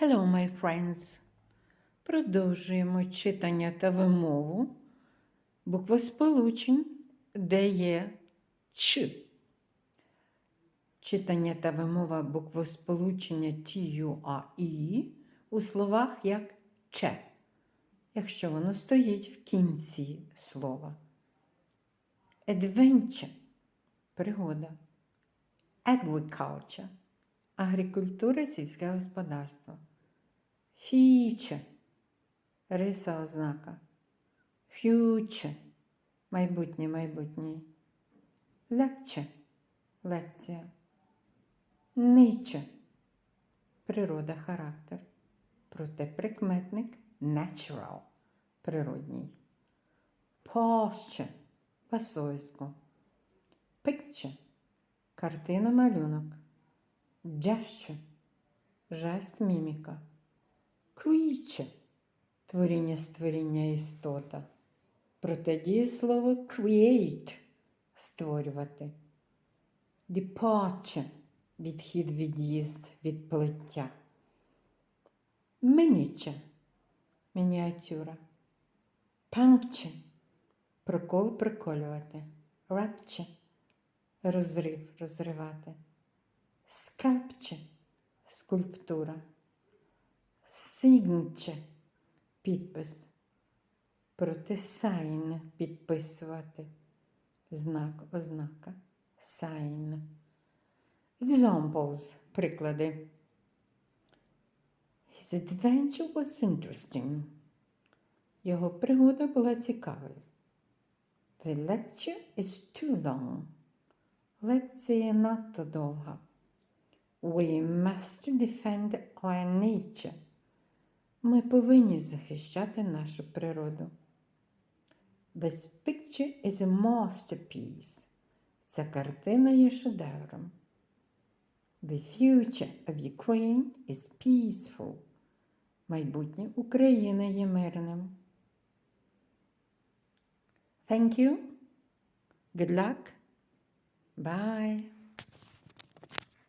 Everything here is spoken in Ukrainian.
Hello, my friends! Продовжуємо читання та вимову буквосполучень, де є Ч. Читання та вимова буквосполучення TUAI у словах як Че, якщо воно стоїть в кінці слова. Adventure – пригода. Agriculture – агрикультура, сільське господарство. Feature – риса ознака. Future – майбутнє, майбутнє. Lecture – лекція. Nature – природа, характер. Проте прикметник natural – природній. Posture – пасовисько. Picture – картина, малюнок. Gesture – жест, міміка. Creature – творіння, створіння, істота. Проте дієслово create – створювати. Departure – відхід, від'їзд, відплиття. Miniature – мініатюра. Puncture – прокол, приколювати. Rupture – розрив, розривати. Sculpture – скульптура. Signature – підпис. Проти sign – підписувати. Знак, ознака. Sign. Examples – приклади. His adventure was interesting. Його пригода була цікавою. The lecture is too long. Лекція надто довга. We must defend our nature. Ми повинні захищати нашу природу. This picture is a masterpiece. Ця картина є шедевром. The future of Ukraine is peaceful. Майбутнє України є мирним. Thank you. Good luck. Bye.